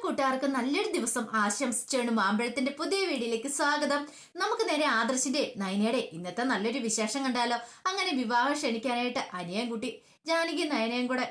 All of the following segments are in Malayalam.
കൂട്ടുകാർക്കും നല്ലൊരു ദിവസം ആശംസിച്ചാണ് മാമ്പഴത്തിന്റെ പുതിയ വീഡിയോയിലേക്ക് സ്വാഗതം. നമുക്ക് നേരെ ആദർശിന്റെ നയനയുടെ ഇന്നത്തെ നല്ലൊരു വിശേഷം കണ്ടാലോ? അങ്ങനെ വിവാഹം ക്ഷണിക്കാനായിട്ട് അനിയൻ കുട്ടി ജാനകി നയനയും കൂടെ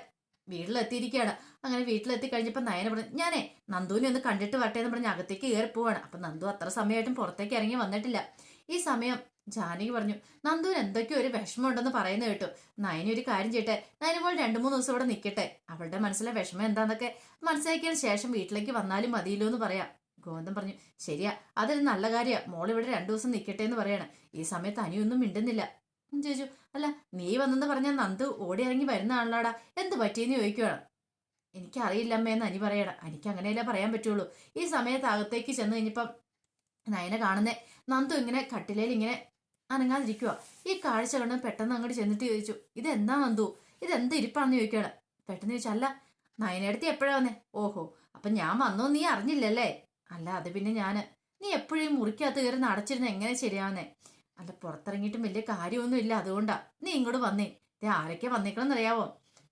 വീട്ടിലെത്തിയിരിക്കുകയാണ്. അങ്ങനെ വീട്ടിലെത്തി കഴിഞ്ഞപ്പോൾ നയന പറഞ്ഞു ഞാനെ നന്ദുവിനെ ഒന്ന് കണ്ടിട്ട് വട്ടേന്ന് എന്ന് പറഞ്ഞ് അകത്തേക്ക് കയറി പോവാണ്. അപ്പൊ നന്ദു അത്ര സമയമായിട്ടും പുറത്തേക്ക് ഇറങ്ങി വന്നിട്ടില്ല. ഈ സമയം ജാനകി പറഞ്ഞു നന്ദുവിന് എന്തൊക്കെയോ ഒരു വിഷമമുണ്ടെന്ന് പറയുന്നത് കേട്ടു. നയനി ഒരു കാര്യം ചെയ്യട്ടെ? നയനി പോലെ രണ്ടു മൂന്ന് ദിവസം ഇവിടെ നിൽക്കട്ടെ അവളുടെ മനസ്സിലെ വിഷമം എന്താന്നൊക്കെ മനസ്സിലാക്കിയതിന് ശേഷം വീട്ടിലേക്ക് വന്നാലും മതിയില്ലോ എന്ന് പറയാം. ഗോവിന്ദൻ പറഞ്ഞു ശരിയാ അതൊരു നല്ല കാര്യമാണ് മോൾ ഇവിടെ രണ്ടു ദിവസം നിൽക്കട്ടെ എന്ന് പറയാണ്. ഈ സമയത്ത് അനിയൊന്നും മിണ്ടുന്നില്ല. ചോദിച്ചു അല്ല നീ വന്നെന്ന് പറഞ്ഞാൽ നന്ദു ഓടി ഇറങ്ങി വരുന്ന ആളാടാ എന്ത് പറ്റിയെന്ന് ചോദിക്കുകയാണ് എനിക്കറിയില്ല അമ്മയെന്ന് അനി പറയണം. എനിക്ക് അങ്ങനെയല്ലേ പറയാൻ പറ്റുള്ളൂ. ഈ സമയത്ത് അകത്തേക്ക് ചെന്ന് കഴിഞ്ഞപ്പം നയനെ കാണുന്നേ. നന്ദു ഇങ്ങനെ കട്ടിലയിൽ ഇങ്ങനെ അനങ്ങാതിരിക്കുക. ഈ കാഴ്ച കണ്ട് പെട്ടെന്ന് അങ്ങോട്ട് ചെന്നിട്ട് ചോദിച്ചു ഇതെന്താ നന്ദു? ഇതെന്ത് ഇരിപ്പാണെന്ന് ചോദിക്കുകയാണ്? പെട്ടെന്ന് ചോദിച്ചല്ല നയനടുത്ത് എപ്പോഴാ വന്നേ? ഓഹോ അപ്പൊ ഞാൻ വന്നോ നീ അറിഞ്ഞില്ലല്ലേ? അല്ല അത് പിന്നെ ഞാൻ. നീ എപ്പോഴും മുറിക്കകത്ത് കയറി നടച്ചിരുന്ന എങ്ങനെ ശരിയാവുന്നേ അല്ല പുറത്തിറങ്ങിയിട്ടും വലിയ കാര്യമൊന്നും ഇല്ല അതുകൊണ്ടാ. നീ ഇങ്ങോട്ട് വന്നേ. ദേ ആരൊക്കെ വന്നേക്കണം അറിയാവോ?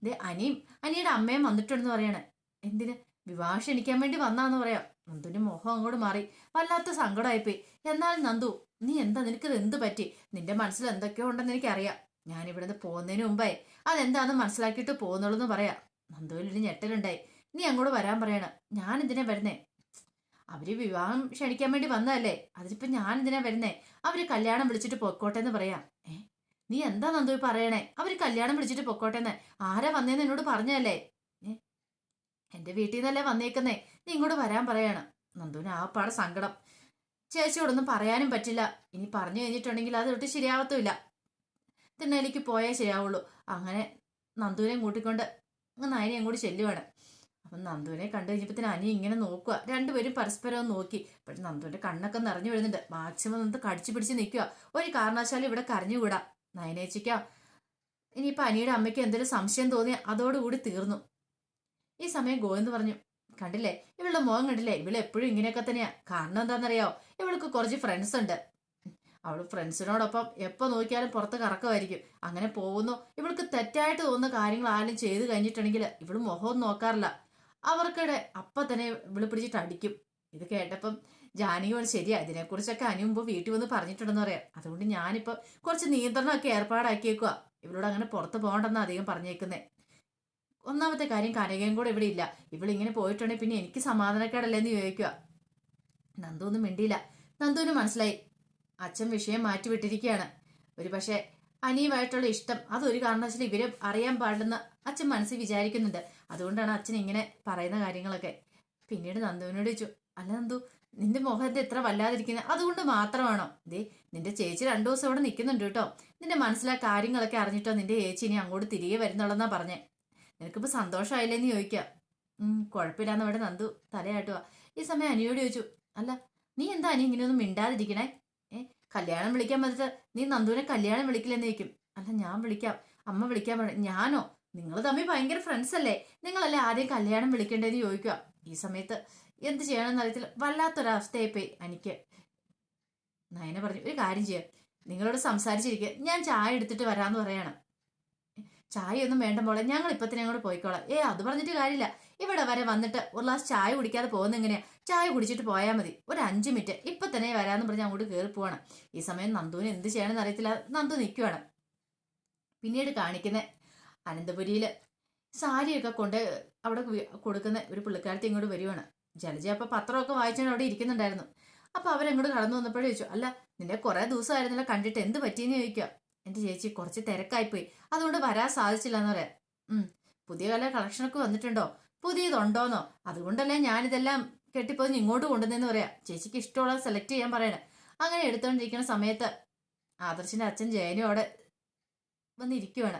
ദേ അനിയും അനിയുടെ അമ്മയും വന്നിട്ടുണ്ടെന്ന് പറയണേ. എന്തിന്? വിവാഹം ക്ഷണിക്കാൻ വേണ്ടി വന്നാന്ന് പറയാം. നന്ദുവിന്റെ മുഖം അങ്ങോട്ട് മാറി. വല്ലാത്ത സങ്കടമായിപ്പോയി എന്നാൽ നന്ദു നീ എന്താ നിനക്ക് എന്ത് പറ്റി? നിന്റെ മനസ്സിൽ എന്തൊക്കെയോ ഉണ്ടെന്ന് എനിക്കറിയാം. ഞാൻ ഇവിടുന്ന് പോകുന്നതിന് മുമ്പായി. അതെന്താന്ന് മനസ്സിലാക്കിയിട്ട് പോകുന്നുള്ളൂ എന്ന് പറയാം നന്ദുവിലൊരു ഞെട്ടലുണ്ടായി. നീ അങ്ങോട്ട് വരാൻ പറയണം. ഞാൻ എന്തിനാ വരുന്നേ? അവർ വിവാഹം ക്ഷണിക്കാൻ വേണ്ടി വന്നതല്ലേ? അതിനിപ്പോ ഞാൻ എന്തിനാ വരുന്നേ? അവർ കല്യാണം വിളിച്ചിട്ട് പൊക്കോട്ടെ എന്ന് പറയാം നീ എന്താ നന്ദു പറയണേ? അവർ കല്യാണം വിളിച്ചിട്ട് പൊക്കോട്ടെ എന്ന് ആരാ വന്നേന്ന് എന്നോട് പറഞ്ഞതല്ലേ? എന്റെ വീട്ടിൽ നിന്നല്ലേ വന്നേക്കുന്നേ? നീ ഇങ്ങോട്ട് വരാൻ പറയാണ്. നന്ദുവിന് ആ പാടെ സങ്കടം ചേച്ചിയോടൊന്നും പറയാനും പറ്റില്ല. ഇനി പറഞ്ഞു കഴിഞ്ഞിട്ടുണ്ടെങ്കിൽ അത് ഒട്ടും ശരിയാവത്തുമില്ല. തിണ്ണയിലേക്ക് പോയാൽ ശരിയാവുള്ളൂ. അങ്ങനെ നന്ദുവിനെയും കൂട്ടിക്കൊണ്ട് അങ്ങ് നയനെയും കൂടി ചെല്ലുവാണ്. അപ്പം നന്ദുവിനെ കണ്ടു കഴിഞ്ഞപ്പോൾ അനി ഇങ്ങനെ നോക്കുക രണ്ടുപേരും പരസ്പരം നോക്കി. പക്ഷെ നന്ദുവിന്റെ കണ്ണൊക്കെ നിറഞ്ഞു വരുന്നുണ്ട്. മാക്സിമം നിന്ന് കടിച്ചു പിടിച്ച് നിൽക്കുക ഒരു കാരണവശാലും ഇവിടെ കരഞ്ഞുകൂടാ നയനേച്ചിക്കാം. ഇനിയിപ്പോൾ അനിയുടെ അമ്മയ്ക്ക് എന്തെങ്കിലും സംശയം തോന്നി അതോടുകൂടി തീർന്നു. ഈ സമയം ഗോവിന്ദ് പറഞ്ഞു. കണ്ടില്ലേ? ഇവളുടെ മുഖം കണ്ടില്ലേ? ഇവൾ എപ്പോഴും ഇങ്ങനെയൊക്കെ തന്നെയാ. കാരണം എന്താണെന്നറിയോ? ഇവൾക്ക് കുറച്ച് ഫ്രണ്ട്സ് ഉണ്ട്. അവൾ ഫ്രണ്ട്സിനോടൊപ്പം എപ്പോൾ നോക്കിയാലും പുറത്ത് കറക്കമായിരിക്കും. അങ്ങനെ പോകുന്നു. ഇവൾക്ക് തെറ്റായിട്ട് തോന്നുന്ന കാര്യങ്ങൾ ആരും ചെയ്തു കഴിഞ്ഞിട്ടുണ്ടെങ്കിൽ ഇവൾ മുഖം നോക്കാറില്ല. അവർക്കിടെ അപ്പം തന്നെ ഇവൾ പിടിച്ചിട്ട് അടിക്കും. ഇത് കേട്ടപ്പം ജാനകിയോട് ശരിയാ ഇതിനെക്കുറിച്ചൊക്കെ അനു മുമ്പ് വീട്ടിൽ വന്ന് പറഞ്ഞിട്ടുണ്ടെന്ന് പറയാം. അതുകൊണ്ട് ഞാനിപ്പോൾ കുറച്ച് നിയന്ത്രണമൊക്കെ ഏർപ്പാടാക്കിയേക്കുക ഇവളോട് അങ്ങനെ പുറത്ത് പോകണ്ടെന്ന് അധികം പറഞ്ഞേക്കുന്നേ. ഒന്നാമത്തെ കാര്യം കനകയും കൂടെ ഇവിടെ ഇല്ല. ഇവളിങ്ങനെ പോയിട്ടുണ്ടെങ്കിൽ പിന്നെ എനിക്ക് സമാധാനക്കേടല്ലേ എന്ന് ചോദിക്കുക. നന്ദു ഒന്നും മിണ്ടിയില്ല. നന്ദുവിന് മനസ്സിലായി. അച്ഛൻ വിഷയം മാറ്റിവിട്ടിരിക്കുകയാണ്. ഒരു പക്ഷേ അനിയുമായിട്ടുള്ള ഇഷ്ടം അതൊരു കാരണവശാലും ഇവരെ അറിയാൻ പാടില്ലെന്ന് അച്ഛൻ മനസ്സിൽ വിചാരിക്കുന്നുണ്ട്. അതുകൊണ്ടാണ് അച്ഛൻ ഇങ്ങനെ പറയുന്ന കാര്യങ്ങളൊക്കെ. പിന്നീട് നന്ദുവിനോട് ചോദിച്ചു അല്ല നന്ദു നിന്റെ മുഖത്തെ എത്ര വല്ലാതിരിക്കുന്നത് അതുകൊണ്ട് മാത്രമാണോ? ദേ നിന്റെ ചേച്ചി രണ്ടു ദിവസം അവിടെ നിൽക്കുന്നുണ്ട് കേട്ടോ. നിന്റെ മനസ്സിലാ കാര്യങ്ങളൊക്കെ അറിഞ്ഞിട്ടോ? നിന്റെ ചേച്ചി ഇനി അങ്ങോട്ട് തിരികെ വരുന്നുള്ളെന്നാ പറഞ്ഞേ. നിനക്കിപ്പോ സന്തോഷമായില്ലെന്ന് ചോദിക്കാം. കുഴപ്പമില്ലാന്ന് അവിടെ നന്ദു തലയാട്ടുക. ഈ സമയം അനിയോട് ചോദിച്ചു അല്ല നീ എന്താ അനി ഇങ്ങനെയൊന്നും മിണ്ടാതിരിക്കണേ? ഏ കല്യാണം വിളിക്കാൻ മതി നീ നന്ദുവിനെ കല്യാണം വിളിക്കില്ലെന്ന് ചോദിക്കും. അല്ല ഞാൻ വിളിക്കാം. അമ്മ വിളിക്കാൻ പറഞ്ഞു ഞാനോ? നിങ്ങൾ തമ്മിൽ ഭയങ്കര ഫ്രണ്ട്സ് അല്ലേ? നിങ്ങളല്ലേ ആദ്യം കല്യാണം വിളിക്കേണ്ടതെന്ന് ചോദിക്കുക. ഈ സമയത്ത് എന്ത് ചെയ്യണമെന്ന് അറിയത്തില്ല. വല്ലാത്തൊരവസ്ഥയായിപ്പോയി എനിക്ക് നയന പറഞ്ഞു ഒരു കാര്യം ചെയ്യാം. നിങ്ങളോട് സംസാരിച്ചിരിക്കുക ഞാൻ ചായ എടുത്തിട്ട് വരാമെന്ന് പറയാണ്. ചായ ഒന്നും വേണ്ട മോളെ ഞങ്ങൾ ഇപ്പൊ തന്നെ അങ്ങോട്ട് പോയിക്കോളാം. ഏ അത് പറഞ്ഞിട്ട് കാര്യമില്ല. ഇവിടെ വരെ വന്നിട്ട് ഒരു ഗ്ലാസ് ചായ കുടിക്കാതെ പോകുന്ന എങ്ങനെയാ? ചായ കുടിച്ചിട്ട് പോയാൽ മതി. ഒരു അഞ്ച് മിനിറ്റ്. ഇപ്പൊ തന്നെ വരാന്ന് പറഞ്ഞ് അങ്ങോട്ട് കയറി പോവാണ്. ഈ സമയം നന്ദുവിന് എന്ത് ചെയ്യണമെന്ന് അറിയത്തില്ല. നന്ദു നിൽക്കുവാണ് പിന്നീട് കാണിക്കുന്ന അനന്തപുരിയിൽ സാരിയൊക്കെ കൊണ്ട് അവിടെ കൊടുക്കുന്ന ഒരു പുള്ളിക്കാരത്തി ഇങ്ങോട്ട് വരുവാണ്. ജലജ അപ്പൊ പത്രമൊക്കെ വായിച്ചാണ് അവിടെ ഇരിക്കുന്നുണ്ടായിരുന്നു. അപ്പൊ അവരങ്ങോട്ട് കടന്നു വന്നപ്പോഴേ ചോദിച്ചു അല്ല നിന്നെ കുറെ ദിവസമായിരുന്നല്ലോ കണ്ടിട്ട് എന്ത് പറ്റിയെന്ന് ചോദിക്കുക എന്റെ ചേച്ചി കുറച്ച് തിരക്കായിപ്പോയി. അതുകൊണ്ട് വരാൻ സാധിച്ചില്ല എന്ന് പറയാം. ഉം പുതിയ കല കളക്ഷനൊക്കെ വന്നിട്ടുണ്ടോ? പുതിയതുണ്ടോന്നോ? അതുകൊണ്ടല്ലേ ഞാനിതെല്ലാം കെട്ടിപ്പോയി ഇങ്ങോട്ട് കൊണ്ടുവന്നെന്ന് പറയാം. ചേച്ചിക്ക് ഇഷ്ടമുള്ളത് സെലക്ട് ചെയ്യാൻ പറയണേ. അങ്ങനെ എടുത്തുകൊണ്ടിരിക്കുന്ന സമയത്ത് ആദർശിന്റെ അച്ഛൻ ജയനും അവിടെ വന്നിരിക്കുവാണ്.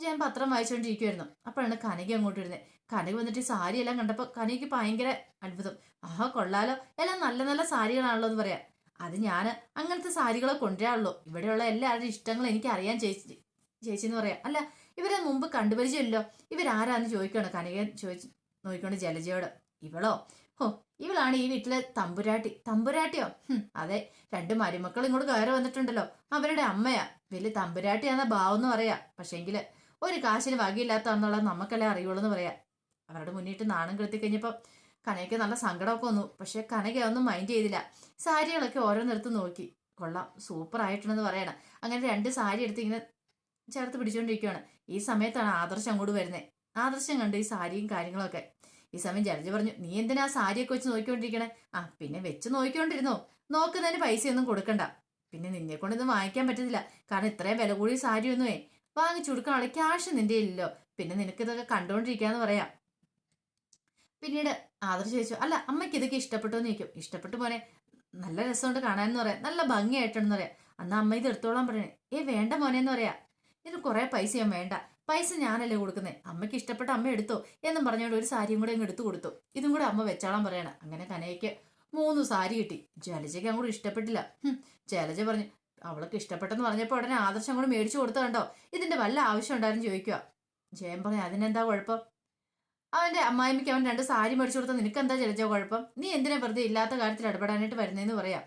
ജയൻ പത്രം വായിച്ചുകൊണ്ടിരിക്കുവായിരുന്നു അപ്പോഴാണ് കനകി അങ്ങോട്ട് വരുന്നത് കനക വന്നിട്ട് സാരി എല്ലാം കണ്ടപ്പോൾ കനകിക്ക് ഭയങ്കര അത്ഭുതം. ആഹാ കൊള്ളാലോ. എല്ലാം നല്ല നല്ല സാരികളാണല്ലോ എന്ന് പറയാം. അത് ഞാൻ അങ്ങനത്തെ സാരികളെ കൊണ്ടുവരാറുള്ളൂ ഇവിടെയുള്ള എല്ലാവരുടെയും ഇഷ്ടങ്ങൾ എനിക്ക് അറിയാൻ ചേച്ചി ചേച്ചി എന്ന് പറയാം. അല്ല ഇവരെ മുമ്പ് കണ്ടുപരിചയമില്ലോ ഇവരാരാന്ന് ചോദിക്കണം കനകൻ ചോദിച്ചു നോക്കിക്കൊണ്ട് ജലജയോട് ഇവളോ? ഹോ ഇവളാണ് ഈ വീട്ടിലെ തമ്പുരാട്ടി. തമ്പുരാട്ടിയോ? അതെ രണ്ട് മരുമക്കൾ ഇങ്ങോട്ട് കയറി വന്നിട്ടുണ്ടല്ലോ. അവരുടെ അമ്മയാ. വലിയ തമ്പുരാട്ടിയാന്ന ഭാവം എന്ന് പറയാ. പക്ഷേങ്കിൽ ഒരു കാശിന് വകയില്ലാത്തതാണെന്നുള്ളത് നമുക്കല്ലേ അറിയുള്ളൂ എന്ന് പറയാ. അവരുടെ മുന്നിട്ട് നാണം കെടുത്തി കഴിഞ്ഞപ്പോ കനയ്ക്ക് നല്ല സങ്കടമൊക്കെ വന്നു. പക്ഷെ കനക ഒന്നും മൈൻഡ് ചെയ്തില്ല. സാരികളൊക്കെ ഓരോന്നിടത്ത് നോക്കി. കൊള്ളാം സൂപ്പർ ആയിട്ടുണ്ടെന്ന് പറയണം. അങ്ങനെ രണ്ട് സാരി എടുത്ത് ഇങ്ങനെ ചേർത്ത് പിടിച്ചുകൊണ്ടിരിക്കുകയാണ് ഈ സമയത്താണ് ആദർശം അങ്ങോട്ട് വരുന്നത് ആദർശം കണ്ട് ഈ സാരിയും കാര്യങ്ങളൊക്കെ. ഈ സമയം ജലജ പറഞ്ഞു നീ എന്തിനാ സാരിയൊക്കെ വെച്ച് നോക്കിക്കൊണ്ടിരിക്കണേ? ആ പിന്നെ വെച്ച് നോക്കിക്കൊണ്ടിരുന്നോ. നോക്കുന്നതിന് പൈസയൊന്നും കൊടുക്കണ്ട. പിന്നെ നിന്നെ കൊണ്ടൊന്നും വാങ്ങിക്കാൻ പറ്റത്തില്ല. കാരണം ഇത്രയും വില കൂടിയ സാരിയൊന്നുമേ വാങ്ങിച്ചു കൊടുക്കാനുള്ള ക്യാഷ് നിന്റെ ഇല്ലല്ലോ പിന്നെ നിനക്ക് ഇതൊക്കെ കണ്ടോണ്ടിരിക്കാന്ന് പറയാം. പിന്നീട് ആദർശ് ചോദിച്ചു അല്ല അമ്മയ്ക്ക് ഇതൊക്കെ ഇഷ്ടപ്പെട്ടോ എന്ന് ചോദിക്കും. ഇഷ്ടപ്പെട്ടു പോനെ നല്ല രസമുണ്ട് കാണാനെന്ന് പറയാം. നല്ല ഭംഗിയായിട്ടുണ്ടെന്ന് പറയാം. അന്ന് അമ്മ ഇത് എടുത്തോളാൻ പറയണേ. ഏ വേണ്ട മോനെ എന്ന് പറയാ. ഇതിന് കുറെ പൈസ ഞാൻ വേണ്ട. പൈസ ഞാനല്ലേ കൊടുക്കുന്നത് അമ്മയ്ക്ക് ഇഷ്ടപ്പെട്ട അമ്മ എടുത്തോ? എന്നും പറഞ്ഞുകൊണ്ട് ഒരു സാരിയും കൂടെ അങ്ങ് എടുത്തു കൊടുത്തു. ഇതും കൂടെ അമ്മ വെച്ചാളാൻ പറയണം. അങ്ങനെ കനയ്ക്ക് മൂന്ന് സാരി കിട്ടി. ജലജയ്ക്ക് അങ്ങോട്ട് ഇഷ്ടപ്പെട്ടില്ല. ജലജ പറഞ്ഞു അവൾക്ക് ഇഷ്ടപ്പെട്ടെന്ന് പറഞ്ഞപ്പോൾ ഉടനെ ആദർശം കൂടെ മേടിച്ചു കൊടുത്ത കണ്ടോ? ഇതിന്റെ വല്ല ആവശ്യം ഉണ്ടായിരുന്നു? ചോദിക്കുക ജയം പറഞ്ഞു അതിനെന്താ കുഴപ്പം? അവന്റെ അമ്മായിമ്മയ്ക്ക് അവൻ രണ്ട് സാരി മേടിച്ചു കൊടുത്താൽ നിനക്ക് എന്താ ജലജ കുഴപ്പം? നീ എന്തിനാ വെറുതെ ഇല്ലാത്ത കാര്യത്തിൽ ഇടപെടാനായിട്ട് വരുന്നതെന്ന് പറയാം.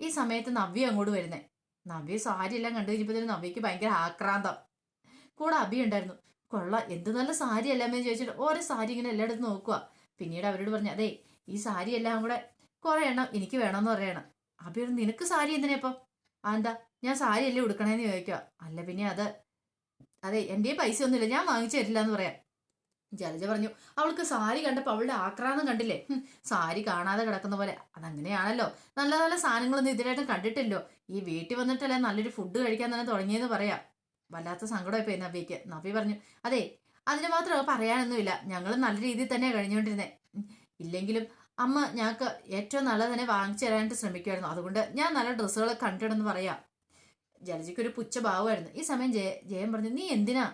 ഈ സമയത്ത് നവ്യ അങ്ങോട്ട് വരുന്നേ. നവ്യ സാരി എല്ലാം കണ്ടു കഴിഞ്ഞപ്പോൾ നവ്യക്ക് ഭയങ്കര ആക്രാന്തം. കൂടെ അഭി ഉണ്ടായിരുന്നു. കൊള്ള എന്ത് നല്ല സാരി എല്ലാമേ ചോദിച്ചിട്ട് ഓരോ സാരി ഇങ്ങനെ എല്ലായിടത്തും നോക്കുക പിന്നീട് അവരോട് പറഞ്ഞു അതെ ഈ സാരി എല്ലാം കൂടെ കുറെ എണ്ണം എനിക്ക് വേണമെന്ന് പറയണം. അഭി പറഞ്ഞു നിനക്ക് സാരി എന്തിനാ ഇപ്പം? എന്താ ഞാൻ സാരി അല്ലേ ഉടുക്കണേന്ന് ചോദിക്കുക അല്ല പിന്നെ അത് അതെ എന്റെ പൈസ ഒന്നുമില്ല ഞാൻ വാങ്ങിച്ചു തരില്ല എന്ന് പറയാം. ജലജ പറഞ്ഞു അവൾക്ക് സാരി കണ്ടപ്പോൾ അവളുടെ ആക്രാന്തം കണ്ടില്ലേ? സാരി കാണാതെ കിടക്കുന്ന പോലെ. അതങ്ങനെയാണല്ലോ. നല്ല നല്ല സാധനങ്ങളൊന്നും ഇതിനായിട്ട് കണ്ടിട്ടില്ലോ. ഈ വീട്ടിൽ വന്നിട്ടല്ലേ നല്ലൊരു ഫുഡ് കഴിക്കാൻ തന്നെ തുടങ്ങിയെന്ന് പറയാം. വല്ലാത്ത സങ്കടമായി പോയി നവി പറഞ്ഞു അതെ അതിന് മാത്രം പറയാനൊന്നുമില്ല. ഞങ്ങൾ നല്ല രീതിയിൽ തന്നെ കഴിഞ്ഞുകൊണ്ടിരുന്നത് ഇല്ലെങ്കിലും അമ്മ ഞങ്ങൾക്ക് ഏറ്റവും നല്ലത് തന്നെ വാങ്ങിച്ചു തരാനായിട്ട് ശ്രമിക്കുമായിരുന്നു അതുകൊണ്ട് ഞാൻ നല്ല ഡ്രസ്സുകൾ കണ്ടിടുന്നു പറയാം. ജലജയ്ക്ക് ഒരു പുച്ഛ ഭാവമായിരുന്നു ഈ സമയം ജയ ജയൻ പറഞ്ഞു നീ എന്തിനാ?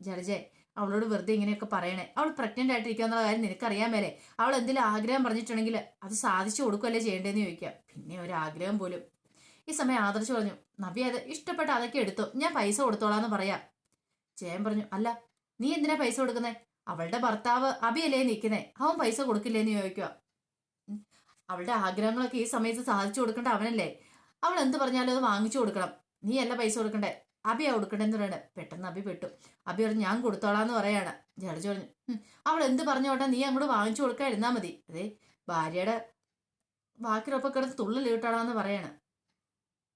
ജലജെ അവളോട് വെറുതെ ഇങ്ങനെയൊക്കെ പറയണേ. അവൾ പ്രഗ്നന്റ് ആയിട്ടിരിക്കുക എന്നുള്ള കാര്യം നിനക്കറിയാൻ മേലെ അവൾ എന്തെങ്കിലും ആഗ്രഹം പറഞ്ഞിട്ടുണ്ടെങ്കിൽ അത് സാധിച്ചു കൊടുക്കുകയല്ലേ ചെയ്യേണ്ടതെന്ന് ചോദിക്കുക. പിന്നെ ഒരു ആഗ്രഹം പോലും. ഈ സമയം ആദർശ് പറഞ്ഞു നവ്യ അത് ഇഷ്ടപ്പെട്ട അതൊക്കെ എടുത്തു. ഞാൻ പൈസ കൊടുത്തോളാന്ന് പറയാം. ജയൻ പറഞ്ഞു അല്ല നീ എന്തിനാ പൈസ കൊടുക്കുന്നേ? അവളുടെ ഭർത്താവ് അഭിയല്ലേ നിൽക്കുന്നേ? അവൻ പൈസ കൊടുക്കില്ലേന്ന് ചോദിക്കുക. അവളുടെ ആഗ്രഹങ്ങളൊക്കെ ഈ സമയത്ത് സാധിച്ചു കൊടുക്കേണ്ട അവനല്ലേ? അവൾ എന്ത് പറഞ്ഞാലും അത് വാങ്ങിച്ചു കൊടുക്കണം. നീ അല്ല പൈസ കൊടുക്കണ്ടേ? അബിയാ കൊടുക്കണ്ടെന്ന് പറയണേ. പെട്ടെന്ന് അബി പെട്ടു. അബി പറഞ്ഞു ഞാൻ കൊടുത്തോളാന്ന് പറയാണ്. ജലജ പറഞ്ഞു അവൾ എന്ത് പറഞ്ഞോട്ടെ നീ അങ്ങോട്ട് വാങ്ങിച്ചു കൊടുക്കാൻ ഇരുന്നാൽ മതി. അതെ ഭാര്യയുടെ ബാക്കിലൊപ്പം കിടന്ന് തുള്ളിൽ ഇട്ടാളാന്ന് പറയാണ്.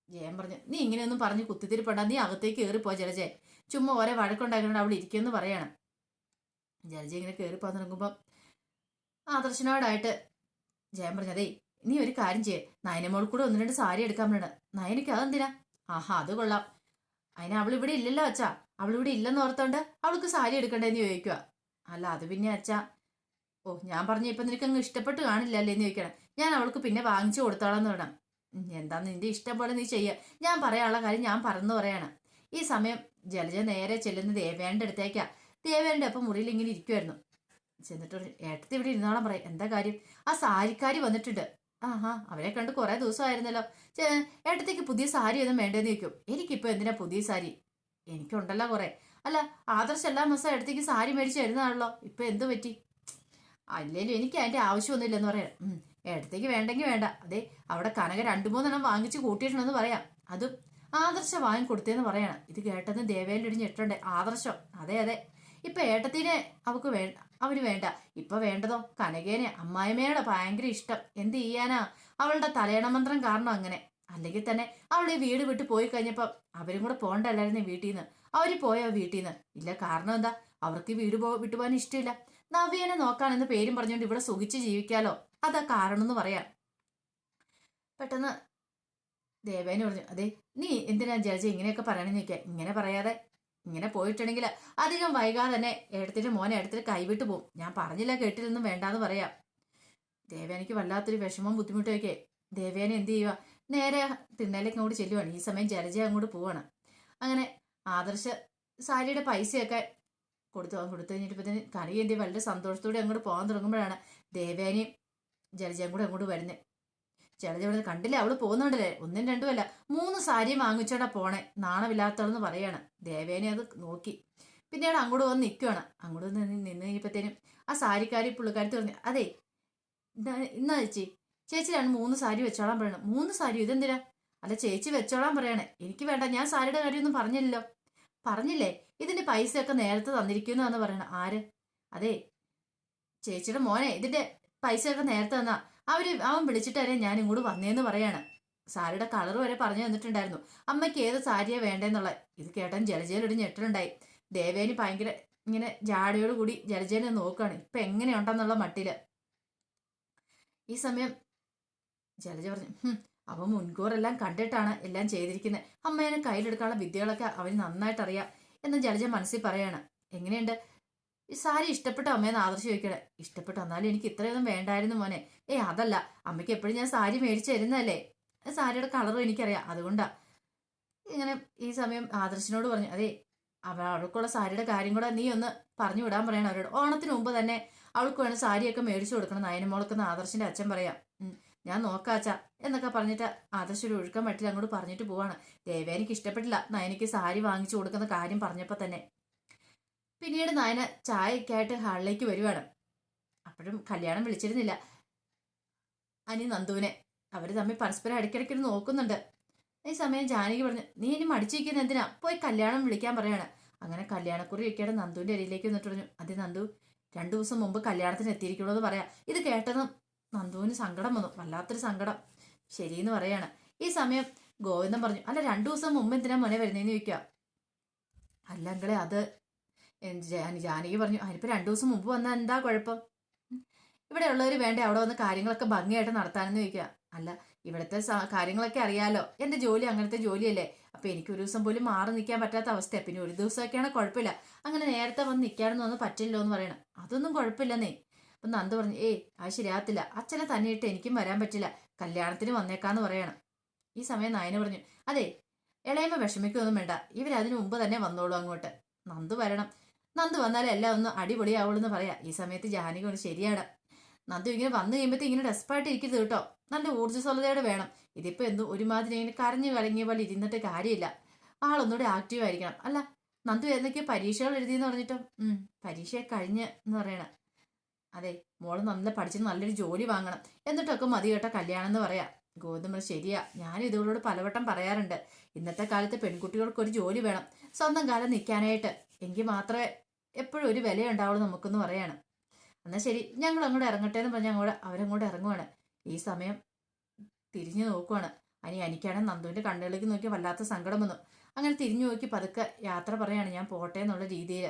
ജയൻ പറഞ്ഞു നീ ഇങ്ങനെയൊന്നും പറഞ്ഞ് കുത്തിത്തിരിപ്പണ്ട. നീ അകത്തേക്ക് കയറിപ്പോ ജലജെ ചുമ്മാ ഓരോ വഴക്കുണ്ടാക്കിക്കൊണ്ട് അവിടെ ഇരിക്കുമെന്ന് പറയാണ്. ജലജ ഇങ്ങനെ കയറിപ്പോ തുടങ്ങുമ്പം ആദർശനോടായിട്ട് ജയൻ പറഞ്ഞു അതേ നീ ഒരു കാര്യം ചെയ്യേ. നയനമോൾ കൂടെ ഒന്ന് രണ്ട് സാരി എടുക്കാൻ വേണം നയനക്ക് അതെന്തിനാ? ആഹാ അത് കൊള്ളാം. അതിന് അവൾ ഇവിടെ ഇല്ലല്ലോ അച്ഛാ. അവൾ ഇവിടെ ഇല്ലെന്ന് ഓർത്തോണ്ട് അവൾക്ക് സാരി എടുക്കണ്ടേന്ന് ചോദിക്കുക അല്ല അത് പിന്നെ അച്ഛാ ഓ ഞാൻ പറഞ്ഞ ഇപ്പൊ നിനക്ക് അങ്ങ് ഇഷ്ടപ്പെട്ട് കാണില്ലല്ലേ എന്ന് ചോദിക്കണം. ഞാൻ അവൾക്ക് പിന്നെ വാങ്ങിച്ചു കൊടുത്തോളാന്ന് വേണം എന്താ നിന്റെ ഇഷ്ടം പോലെ നീ ചെയ്യുക ഞാൻ പറയാനുള്ള കാര്യം ഞാൻ പറഞ്ഞു പറയാണ്. ഈ സമയം ജലജ നേരെ ചെല്ലുന്ന ദേവേന്റെ അടുത്തേക്കാ. ദേവേന്റെ അപ്പം മുറിയിൽ ഇങ്ങനെ ഇരിക്കുമായിരുന്നു ചെന്നിട്ട് ഏട്ടത്തി ഇവിടെ ഇരുന്നോളം പറയും. എന്താ കാര്യം? ആ സാരിക്കാരി വന്നിട്ടുണ്ട്. ആഹാ അവരെ കണ്ട് കുറെ ദിവസമായിരുന്നല്ലോ. ഏട്ടത്തേക്ക് പുതിയ സാരി ഒന്നും വേണ്ടെന്ന് ചോദിക്കും. എനിക്കിപ്പോ എന്തിനാ പുതിയ സാരി? എനിക്കുണ്ടല്ലോ കുറെ. അല്ല ആദർശ് എല്ലാ മാസം ഏട്ടത്തേക്ക് സാരി മേടിച്ച് തരുന്നതാണല്ലോ ഇപ്പൊ എന്ത് പറ്റി? അല്ലേലും എനിക്ക് അതിന്റെ ആവശ്യമൊന്നുമില്ലെന്ന് പറയാം. ഏട്ടത്തേക്ക് വേണ്ടെങ്കിൽ വേണ്ട. അതെ അവിടെ കനക രണ്ടു മൂന്നെണ്ണം വാങ്ങിച്ച് കൂട്ടിയിട്ടുണ്ടെന്ന് പറയാം. അതും ആദർശ വാങ്ങി കൊടുത്തേന്ന് പറയണം. ഇത് കേട്ടെന്ന് ദേവേലിടി ഞെട്ടുണ്ട്. ആദർശം? അതെ അതെ. ഇപ്പൊ ഏട്ടത്തിനെ അവക്ക് വേ അവന് വേണ്ട. ഇപ്പൊ വേണ്ടതോ? കനകേനെ അമ്മായിമ്മയുടെ ഭയങ്കര ഇഷ്ടം. എന്ത് ചെയ്യാനാ? അവളുടെ തലയണ മന്ത്രം കാരണം അങ്ങനെ. അല്ലെങ്കിൽ തന്നെ അവൾ ഈ വീട് വിട്ട് പോയി കഴിഞ്ഞപ്പോൾ അവരും കൂടെ പോണ്ടല്ലായിരുന്നു വീട്ടിൽ നിന്ന് അവർ പോയോ വീട്ടിൽ നിന്ന് ഇല്ല കാരണം എന്താ? അവർക്ക് വീട് പോ വിട്ടുപോകാൻ ഇഷ്ടമില്ല നവ്യനെ നോക്കാണെന്ന് പേരും പറഞ്ഞുകൊണ്ട് ഇവിടെ സുഖിച്ച് ജീവിക്കാലോ? അതാ കാരണം എന്ന് പറയാം. പെട്ടെന്ന് ദേവേനെ പറഞ്ഞു അതെ നീ എന്തിനാ ജഡ്ജി ഇങ്ങനെയൊക്കെ പറയണമെന്ന് ചോദിക്കുക? ഇങ്ങനെ പറയാതെ ഇങ്ങനെ പോയിട്ടുണ്ടെങ്കിൽ അധികം വൈകാതെ തന്നെ ഏടത്തിന്റെ മോനെ ഏടത്തിന് കൈവിട്ട് പോകും ഞാൻ പറഞ്ഞില്ല കേട്ടില്ലെന്നും വേണ്ടാന്ന് പറയാം. ദേവേനയ്ക്ക് വല്ലാത്തൊരു വിഷമം ബുദ്ധിമുട്ടൊക്കെ ദേവേനെ എന്ത് ചെയ്യുക നേരെ തിണ്ണയിലേക്ക് അങ്ങോട്ട് ചെല്ലുവാണ്. ഈ സമയം ജലജ അങ്ങോട്ട് പോവാണ്. അങ്ങനെ ആദർശ സാരിയുടെ പൈസയൊക്കെ കൊടുത്തു. കൊടുത്തു കഴിഞ്ഞിട്ട് കറി എന്ത്? വളരെ സന്തോഷത്തോടെ അങ്ങോട്ട് പോകാൻ തുടങ്ങുമ്പോഴാണ് ദേവേനയും ജലജയും കൂടെ അങ്ങോട്ട് വരുന്നത് ജലജ ഇവിടെ കണ്ടില്ലേ? അവൾ പോകുന്നുണ്ടല്ലേ? ഒന്നും രണ്ടുമല്ല മൂന്ന് സാരി വാങ്ങിച്ചോടാ പോണേ. നാണമില്ലാത്തവളെന്ന് പറയാണ്. ദേവേനെ അത് നോക്കി. പിന്നീട് അങ്ങോട്ട് വന്ന് നിൽക്കുകയാണ് അങ്ങോട്ട് നിന്ന് നിന്ന് കഴിഞ്ഞപ്പോഴത്തേനും ആ സാരിക്കാരി പുള്ളിക്കാരി പറഞ്ഞു അതെ എന്നാ ചേച്ചി. രണ്ട് മൂന്ന് സാരി വെച്ചോളാൻ പറയണം മൂന്ന് സാരി ഇതെന്തിനാ? അല്ല ചേച്ചി വെച്ചോളാൻ പറയണേ. എനിക്ക് വേണ്ട ഞാൻ സാരിയുടെ കാര്യമൊന്നും പറഞ്ഞില്ലല്ലോ. പറഞ്ഞില്ലേ? ഇതിന്റെ പൈസയൊക്കെ നേരത്തെ തന്നിരിക്കുന്നു എന്ന് പറയണം ആര്? അതെ ചേച്ചിയുടെ മോനെ. ഇതിന്റെ പൈസയൊക്കെ നേരത്തെ തന്നാ. അവർ അവൻ വിളിച്ചിട്ട് വരെ ഞാൻ ഇങ്ങോട്ട് വന്നേന്ന് പറയാണ്. സാരിയുടെ കളർ വരെ പറഞ്ഞു തന്നിട്ടുണ്ടായിരുന്നു. അമ്മയ്ക്ക് ഏത് സാരിയാ വേണ്ടേന്നുള്ള ഇത് കേട്ടാൻ ജലജയിലൊരു ഞെട്ടലുണ്ടായി. ദേവേനി ഭയങ്കര ഇങ്ങനെ ജാടയോട് കൂടി ജലജേനെ നോക്കുകയാണ് ഇപ്പൊ എങ്ങനെയുണ്ടെന്നുള്ള മട്ടിൽ. ഈ സമയം ജലജ പറഞ്ഞു "ഹും, അവൻ മുൻകൂറെല്ലാം കണ്ടിട്ടാണ് എല്ലാം ചെയ്തിരിക്കുന്നത് അമ്മേനെ കയ്യിലെടുക്കാനുള്ള വിദ്യകളൊക്കെ അവന് നന്നായിട്ട് അറിയാം എന്ന് ജലജ മനസ്സിൽ പറയാണ്. എങ്ങനെയുണ്ട്? ഈ സാരി ഇഷ്ടപ്പെട്ട അമ്മയെന്ന് ആദർശ് ചോദിക്കണേ? ഇഷ്ടപ്പെട്ടു? എന്നാലും എനിക്ക് ഇത്രയൊന്നും വേണ്ടായിരുന്നു മോനെ. ഏ അതല്ല. അമ്മയ്ക്ക് എപ്പോഴും ഞാൻ സാരി മേടിച്ചു തരുന്നതല്ലേ? സാരിയുടെ കളറും എനിക്കറിയാം. അതുകൊണ്ടാ. ഇങ്ങനെ ഈ സമയം ആദർശിനോട് പറഞ്ഞു അതെ അവ അവൾക്കുള്ള സാരിയുടെ കാര്യം കൂടെ നീ ഒന്ന് പറഞ്ഞു വിടാൻ പറയണം അവരോട്. ഓണത്തിന് മുമ്പ് തന്നെ അവൾക്ക് വേണം സാരിയൊക്കെ മേടിച്ചു കൊടുക്കണം. നയനമോൾക്കെന്ന് ആദർശിന്റെ അച്ഛൻ പറയാം. ഞാൻ നോക്കാച്ച എന്നൊക്കെ പറഞ്ഞിട്ട് ആദർശ് ഒരു ഒഴുക്കം പറ്റില്ല അങ്ങോട്ട് പറഞ്ഞിട്ട് പോവാണ്. ദേവേനിക്ക് ഇഷ്ടപ്പെട്ടില്ല. നയനയ്ക്ക് സാരി വാങ്ങിച്ചു കൊടുക്കുന്ന കാര്യം പറഞ്ഞപ്പോൾ തന്നെ. പിന്നീട് നയന ചായക്കായിട്ട് ഹാളിലേക്ക് വരുവാണ്. അപ്പോഴും കല്യാണം വിളിച്ചിരുന്നില്ല. അനി നന്ദുവിനെ. അവർ തമ്മിൽ പരസ്പരം ഇടയ്ക്കിടയ്ക്ക് നോക്കുന്നുണ്ട്. ഈ സമയം ജാനകി പറഞ്ഞു നീ ഇനി മടിച്ചിരിക്കുന്ന എന്തിനാ? പോയി കല്യാണം വിളിക്കാൻ പറയാണ്. അങ്ങനെ കല്യാണക്കുറി വെക്കാതെ നന്ദുവിന്റെ അരിയിലേക്ക് വന്നിട്ട് പറഞ്ഞു അതെ നന്ദു രണ്ടു ദിവസം മുമ്പ് കല്യാണത്തിന് എത്തിയിരിക്കണോ എന്ന് പറയാം. ഇത് കേട്ടതും നന്ദുവിന് സങ്കടം വന്നു വല്ലാത്തൊരു സങ്കടം. ശരിയെന്ന് പറയാണ്. ഈ സമയം ഗോവിന്ദൻ പറഞ്ഞു അല്ല രണ്ടു ദിവസം മുമ്പ് എന്തിനാ മോനെ വരുന്നതെന്ന് ചോദിക്കുക അല്ലെങ്കിലേ അത് ജാനകി പറഞ്ഞു അതിനിപ്പോ രണ്ടു ദിവസം മുമ്പ് വന്നാൽ എന്താ കുഴപ്പം? ഇവിടെ ഉള്ളവർ വേണ്ട അവിടെ വന്ന് കാര്യങ്ങളൊക്കെ ഭംഗിയായിട്ട് നടത്താനെന്ന് ചോദിക്കുക. അല്ല ഇവിടുത്തെ കാര്യങ്ങളൊക്കെ അറിയാലോ. എന്റെ ജോലി അങ്ങനത്തെ ജോലിയല്ലേ. അപ്പൊ എനിക്ക് ഒരു ദിവസം പോലും മാറി നിൽക്കാൻ പറ്റാത്ത അവസ്ഥയാണ് പിന്നെ ഒരു ദിവസമൊക്കെയാണ് കുഴപ്പമില്ല. അങ്ങനെ നേരത്തെ വന്ന് നിൽക്കാനൊന്നും ഒന്നും പറ്റില്ലോ എന്ന് പറയണം. അതൊന്നും കുഴപ്പമില്ലെന്നേ. അപ്പൊ നന്ദ പറഞ്ഞു ഏയ് അത് ശരിയാകത്തില്ല. അച്ഛനെ തന്നെ ഇട്ട് എനിക്കും വരാൻ പറ്റില്ല. കല്യാണത്തിന് വന്നേക്കാന്ന് പറയണം. ഈ സമയം നായന പറഞ്ഞു അതെ ഇളയമ്മ വിഷമിക്കൊന്നും വേണ്ട. ഇവരതിനു മുമ്പ് തന്നെ വന്നോളൂ അങ്ങോട്ട്. നന്ദു വരണം. നന്ദു വന്നാലേ എല്ലാം ഒന്ന് അടിപൊളിയാവുള്ളൂ എന്ന് പറയാം. ഈ സമയത്ത് ജാനകി ഒന്ന് ശരിയാണ് നന്ദു ഇങ്ങനെ വന്നു കഴിയുമ്പോഴത്തേ ഇങ്ങനെ ഡെസ്പായിട്ട് ഇരിക്കരുത് കേട്ടോ. നല്ല ഊർജസ്വലതയോടെ വേണം. ഇതിപ്പോ എന്തോ ഒരുമാതിരി ഇങ്ങനെ കരഞ്ഞു കലങ്ങിയ പോലെ ഇരുന്നിട്ട് കാര്യമില്ല. ആളൊന്നുകൂടെ ആക്റ്റീവ് ആയിരിക്കണം. അല്ല നന്ദു എന്തൊക്കെയോ പരീക്ഷകൾ എഴുതിയെന്ന് പറഞ്ഞിട്ടോ? ഉം പരീക്ഷ കഴിഞ്ഞ് എന്ന് പറയണ. അതെ മോൾ നല്ല പഠിച്ച് നല്ലൊരു ജോലി വാങ്ങണം. എന്നിട്ടൊക്കെ മതി കേട്ടോ കല്യാണം എന്ന് പറയാം. ഗോതമ്പ് ശരിയാ. ഞാൻ ഇതുകളോട് പലവട്ടം പറയാറുണ്ട്. ഇന്നത്തെ കാലത്ത് പെൺകുട്ടികൾക്ക് ഒരു ജോലി വേണം. സ്വന്തം കാലം നിൽക്കാനായിട്ട് എങ്കിൽ മാത്രമേ എപ്പോഴും ഒരു വിലയുണ്ടാവുള്ളൂ നമുക്കൊന്ന് പറയാണ്. എന്നാൽ ശരി. ഞങ്ങൾ അങ്ങോട്ട് ഇറങ്ങട്ടെ എന്ന് പറഞ്ഞ് അങ്ങോട്ട് അവരങ്ങോട്ട് ഇറങ്ങുവാണ്. ഈ സമയം തിരിഞ്ഞു നോക്കുവാണ്. അനി എനിക്കാണെങ്കിൽ നന്ദുവിന്റെ കണ്ണുകളിലേക്ക് നോക്കി വല്ലാത്ത സങ്കടം വന്നു. അങ്ങനെ തിരിഞ്ഞു നോക്കി പതുക്കെ യാത്ര പറയാണ് ഞാൻ പോട്ടെ എന്നുള്ള രീതിയിൽ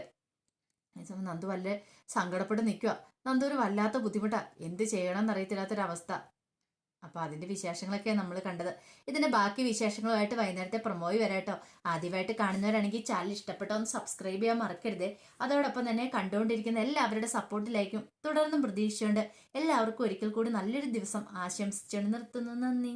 സമയം നന്ദു വല്ല സങ്കടപ്പെട്ട് നിൽക്കുക നന്ദു ഒരു വല്ലാത്ത ബുദ്ധിമുട്ടാണ് എന്ത് ചെയ്യണം എന്നറിയത്തില്ലാത്തൊരവസ്ഥ അപ്പൊ അതിന്റെ വിശേഷങ്ങളൊക്കെ നമ്മൾ കണ്ടത്. ഇതിന്റെ ബാക്കി വിശേഷങ്ങളുമായിട്ട് വൈകുന്നേരത്തെ പ്രൊമോയി വരാട്ടോ. ആദ്യമായിട്ട് കാണുന്നവരാണെങ്കിൽ ചാനൽ ഇഷ്ടപ്പെട്ടോ ഒന്ന് സബ്സ്ക്രൈബ് ചെയ്യാൻ മറക്കരുത്. അതോടൊപ്പം തന്നെ കണ്ടുകൊണ്ടിരിക്കുന്ന എല്ലാവരുടെ സപ്പോർട്ടിലായിരിക്കും തുടർന്നും പ്രതീക്ഷിച്ചുകൊണ്ട് എല്ലാവർക്കും ഒരിക്കൽ കൂടി നല്ലൊരു ദിവസം ആശംസിച്ചുകൊണ്ട് നിർത്തുന്നു. നന്ദി.